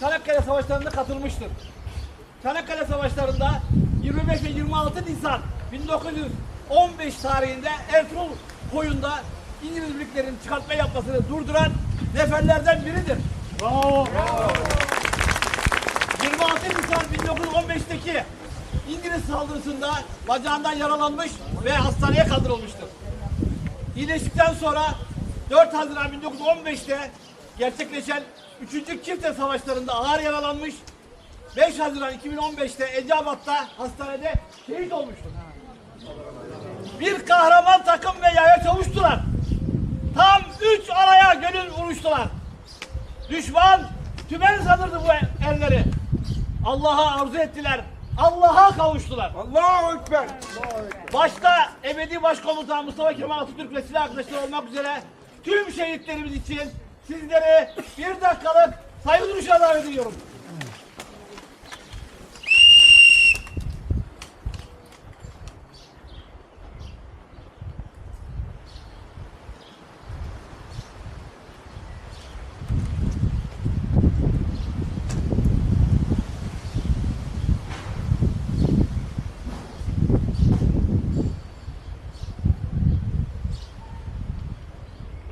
Çanakkale Savaşları'nda katılmıştır. Çanakkale Savaşları'nda 25 ve 26 Nisan 1915 tarihinde Ertuğrul koyunda İngiliz birliklerin çıkartma yapmasını durduran neferlerden biridir. Bravo. 26 Nisan 1915'teki İngiliz saldırısında bacağından yaralanmış ve hastaneye kaldırılmıştır. İyileştikten sonra 4 Haziran 1915'te gerçekleşen 3. Kirte Savaşları'nda ağır yaralanmış. 5 Haziran 2015'te Eceabat'ta hastanede şehit olmuştur. Bir kahraman takım ve yaya çavuştular. Tam 3 araya gönül vuruştular. Düşman tümen sanırdı bu elleri. Allah'a arzu ettiler. Allah'a kavuştular. Allahu Ekber. Başta ebedi başkomutan Mustafa Kemal Atatürk ve silah arkadaşları olmak üzere tüm şehitlerimiz için sizleri bir dakikalık saygı duruşuna davet ediyorum.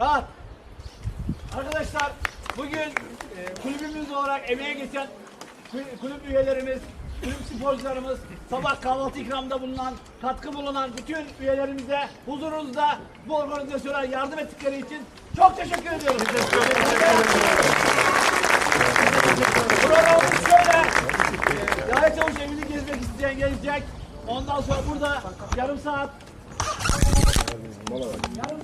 Rahat. Arkadaşlar bugün e, kulübümüz olarak emeğe geçen kul- kulüp üyelerimiz, kulüp sporcularımız, sabah kahvaltı ikramında bulunan, katkı bulunan bütün üyelerimize huzurunuzda bu organizasyona yardım ettikleri için çok teşekkür ediyoruz. Programımız şöyle. e, Yahya Çavuş evini gezmek isteyen gelecek. Ondan sonra burada yarım saat yarım